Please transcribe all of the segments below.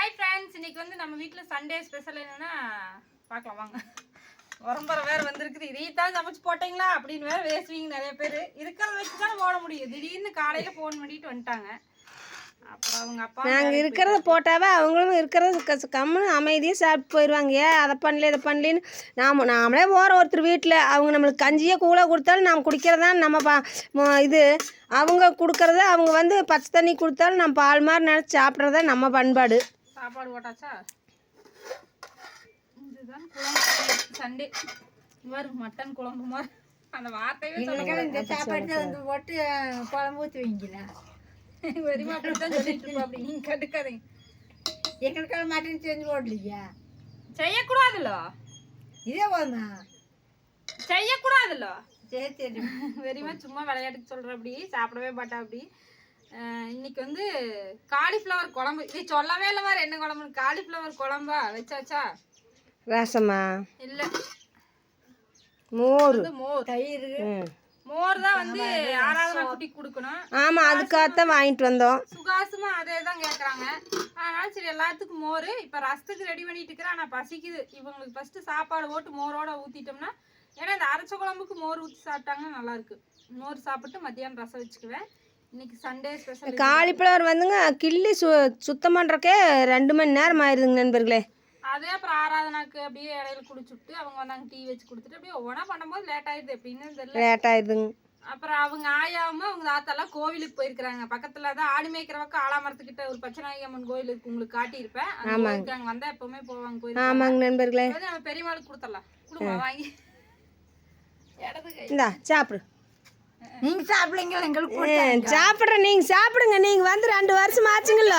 Hi friends இன்னைக்கு வந்து நம்ம வீட்டில் சண்டே ஸ்பெஷல் என்னன்னா பார்க்கலாம் வாங்க. உரம்பரை வேறு வந்திருக்குது. இதையும் தான் சமைச்சு போட்டீங்களா? அப்படின்னு வேற பேசுவீங்க நிறைய பேர். இருக்கிறத வச்சு தான் போட முடியும். திடீர்னு காலையில் ஃபோன் பண்ணிட்டு வந்துட்டாங்க. அப்புறம் அவங்க அப்பா நாங்கள் இருக்கிறத போட்டாவே அவங்களும் இருக்கிறது கம்முன்னு அமைதியாக சாப்பிட்டு போயிடுவாங்க ஏன் அதை பண்ணல இதை பண்ணலன்னு நாம் நாமளே போகிற ஒருத்தர் வீட்டில் அவங்க நம்மளுக்கு கஞ்சியே கூழ கொடுத்தாலும் நாம் குடிக்கிறதா நம்ம பா இது. அவங்க கொடுக்கறத அவங்க வந்து பச்சை தண்ணி கொடுத்தாலும் நம்ம பால் மாதிரி நினச்சி சாப்பிட்றதா நம்ம பண்பாடு. சாப்பாடு போட்டாச்சா? இதுதான் குழம்பு. சண்டே. வரும் மட்டன் குழம்பு மாதிரி. அந்த வார்த்தையே சொல்ல இந்த சாப்பாடு வந்து போட்டு குழம்பு ஊற்றி வைங்களா வெறிமா அப்படித்தான் சொல்லிட்டு இருப்போம் அப்படி. நீங்க கண்டுக்காதீங்க. எங்களுக்கு மட்டன் செஞ்சு போடலையா? செய்யக்கூடாதுல்ல இதே போதுமா? செய்யக்கூடாதுல்ல சரி சரி வெறிமா சும்மா விளையாட்டுக்கு சொல்ற அப்படி. சாப்பிடவே மாட்டா அப்படி. இன்னைக்கு வந்து காலிஃப்ளவர் குழம்பு. இது சொல்லவே இல்லை வேறு என்ன குழம்புன்னு. காலிஃப்ளவர் குழம்பா? வச்சாச்சா? ரசமா? இல்ல. மோர். வந்து மோர். தயிர். ம். மோர் தான் வந்து ஆராதனா குட்டி கொடுக்கணும். ஆமாம் அதுக்காகத்தான் வாங்கிட்டு வந்தோம். சுகாசுமா அதே தான் கேட்குறாங்க அதனால சரி எல்லாத்துக்கும் மோர். இப்போ ரசத்துக்கு ரெடி பண்ணிட்டு இருக்கிறேன் ஆனால் பசிக்குது. இவங்களுக்கு ஃபஸ்ட்டு சாப்பாடு போட்டு மோரோட ஊற்றிட்டோம்னா ஏன்னா இந்த அரைச்ச குழம்புக்கு மோர் ஊற்றி சாப்பிட்டாங்கன்னா நல்லா இருக்கு. மோர் சாப்பிட்டு மத்தியானம் ரசம் வச்சுக்குவேன். காலிஃப்ளவர் வந்துங்க கிள்ளி சு சுத்தம் பண்ணுறக்கே ரெண்டு மணி நேரம் ஆயிடுதுங்க நண்பர்களே. அதே அப்புறம் ஆராதனாக்கு அப்படியே இடையில குடிச்சுட்டு அவங்க வந்தாங்க டீ வச்சு கொடுத்துட்டு அப்படியே ஒவ்வொன்றா பண்ணும்போது லேட் ஆயிடுது எப்படின்னு தெரியல. லேட் ஆயிடுதுங்க அப்புறம் அவங்க ஆயாவும் அவங்க தாத்தாலாம் கோவிலுக்கு போயிருக்கிறாங்க. பக்கத்துல தான் ஆடு மேய்க்கிற பக்கம் ஆலாமரத்துக்கிட்ட ஒரு பச்சநாயகி அம்மன் கோயில் இருக்கு உங்களுக்கு காட்டியிருப்பேன். அங்க வந்தா எப்பவுமே போவாங்க கோயில் ஆமாங்க நண்பர்களே. பெரியம்மாளுக்கு கொடுத்துடலாம். கொடுங்க வாங்கி. இடது இந்தா சாப்பிடு. நீங்க சாப்பிடுங்க எங்களுக்கு சாப்பிட்றேன் நீங்கள் சாப்பிடுங்க. நீங்கள் வந்து ரெண்டு வருஷம் ஆச்சுங்கள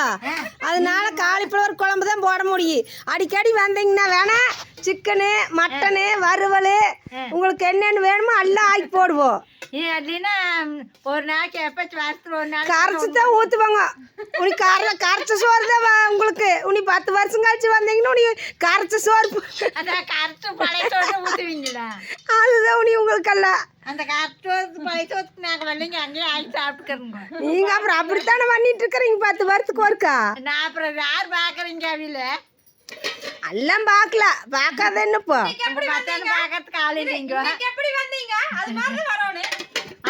அதனால காலிஃப்ளவர் குழம்பு தான் போட முடியும் அடிக்கடி வந்தீங்கன்னா வேணா சிக்கனு மட்டனு வறுவல் உங்களுக்கு என்னென்னு வேணுமோ எல்லாம் ஆக்கி போடுவோம். அப்படின்னா ஒரு நாளைக்கு எப்போ வருஷத்துல ஒரு நாள் கரைச்சி தான் ஊற்றுவாங்க உனி கரை கரைச்ச சோறு தான் உங்களுக்கு. உனி பத்து வருஷம் கழிச்சு வந்தீங்கன்னா உனி கரைச்ச சோறு அதான் கரைச்சி பழைய சோறு ஊற்றுவீங்களா அதுதான் உனி உங்களுக்கெல்லாம் அந்த கரைச்சி சோறு பழைய சோத்துக்கு நாங்கள் வரலைங்க அங்கேயே சாப்பிட்டுக்கிறோங்க. நீங்கள் அப்புறம் அப்படித்தானே பண்ணிட்டு இருக்கிறீங்க பத்து வருஷத்துக்கு ஒருக்கா? நான் அப்புறம் யார் பார்க்குறீங்க அவில? எல்லாம் பார்க்கல பார்க்காத என்னப்போ பார்க்கறதுக்கு ஆள் இல்லைங்க. எப்படி வந்தீங்க? அது மாதிரி வரணும்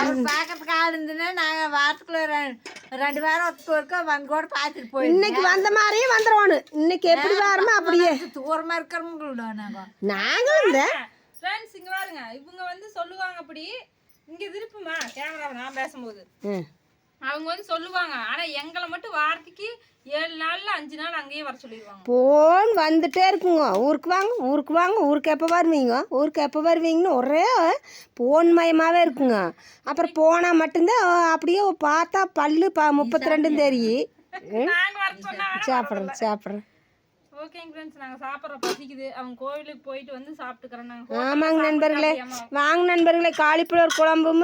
அவர் பார்க்கறதுக்கு ஆள் இருந்துன்னா நாங்கள் வாரத்துக்குள்ள ரெ- ரெண்டு வாரம் ஒருத்தர் ஒருக்கா வந்து கூட பார்த்துட்டு போயிருந்தோம். இன்னைக்கு வந்த மாதிரியே வந்துடுவோன்னு இன்னைக்கு எப்படி வரமோ அப்படியே. தூரமாக இருக்கிறவங்களோட நாங்கள் நாங்களும் இந்த ஃப்ரெண்ட்ஸ் இங்க பாருங்க இவங்க வந்து சொல்லுவாங்க அப்படி. இங்க திருப்புமா கேமராவை நான் பேசும்போது. அவங்க வந்து சொல்லுவாங்க. ஆனா எங்களை மட்டும் வாரத்துக்கு ஏழு நாள்ல அஞ்சு நாள் அங்கேயே வர சொல்லிடுவாங்க. போன் வந்துட்டே இருக்குங்க. ஊருக்கு வாங்க ஊருக்கு வாங்க ஊருக்கு எப்போ வருவீங்க? ஊருக்கு எப்போ வருவீங்கன்னு ஒரே போன் மயமாகவே இருக்குங்க. அப்புறம் போனால் மட்டும்தான் அப்படியே பார்த்தா பல்லு ப முப்பத்தி ரெண்டும் தெரியும். சாப்பிட்றேன் சாப்பிட்றேன். ஓகேங்க ஃப்ரெண்ட்ஸ் நாங்க சாப்பிட்ற பசிக்குது. அவங்க கோவிலுக்கு போயிட்டு வந்து சாப்பிட்டுக்கிறோம் நாங்க ஆமாங்க நண்பர்களே. வாங்க நண்பர்களே காலிஃப்ளவர் குழம்பும்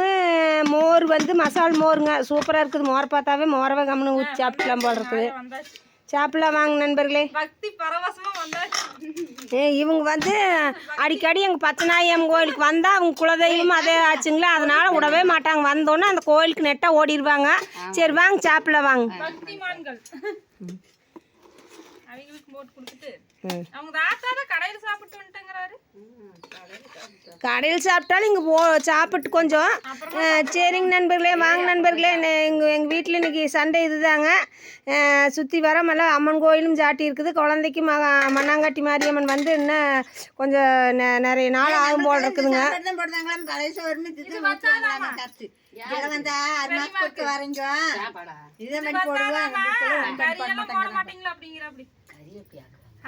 மோர் வந்து மசால் மோருங்க. சூப்பராக இருக்குது. மோர் பார்த்தாவே மோரவே கம்முன்னு ஊற்றி சாப்பிட்டுலாம் போல் இருக்குது. சாப்பிடலாம் வாங்க நண்பர்களே. பக்தி பரவசமா வந்தாச்சு. ஏ, இவங்க வந்து அடிக்கடி எங்கள் பச்சநாயம் கோயிலுக்கு வந்தால் அவங்க குலதெய்வம் அதே ஆச்சுங்களா? அதனால விடவே மாட்டாங்க. வந்தோன்னே அந்த கோயிலுக்கு நெட்டாக ஓடிடுவாங்க சரி வாங்க சாப்பிடலாம் வாங்க. அவங்களுக்கு போட்டு கொடுத்துட்டு ம். அவங்க தாத்தா தான் கடையில் சாப்பிட்டு வந்துட்டேங்கிறாரு. கடையில் சாப்பிட்டாலும் இங்கே போ சாப்பிட்டு கொஞ்சம் சரிங்க நண்பர்களே வாங்க நண்பர்களே எங்கள் எங்கள் வீட்டில் இன்னைக்கு சண்டே இதுதாங்க. சுற்றி வர மலை அம்மன் கோயிலும் சாட்டி இருக்குது. குழந்தைக்கு ம மண்ணாங்கட்டி மாரியம்மன் வந்து இன்னும் கொஞ்சம் நெ- நிறைய நாள் ஆகும் போல் இருக்குதுங்க. வரீங்க இதே மாதிரி போடுவோம்.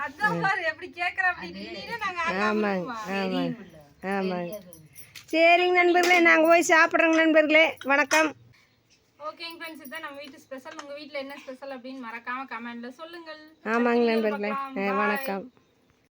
அதான் பாரு எப்படி கேக்குற அப்படி இல்லைன்னா நாங்க ஆமாங்க ஆமாங்க. ஆமாங்க. சரிங்க நண்பர்களே நாங்கள் போய் சாப்பிட்றோங்க நண்பர்களே. வணக்கம். ஓகேங்க ஃப்ரெண்ட்ஸ் இதான் நம்ம வீட்டு ஸ்பெஷல் உங்க வீட்ல என்ன ஸ்பெஷல் அப்படின்னு மறக்காம கமெண்ட்ல சொல்லுங்கள். ஆமாங்க நண்பர்களே. வணக்கம்.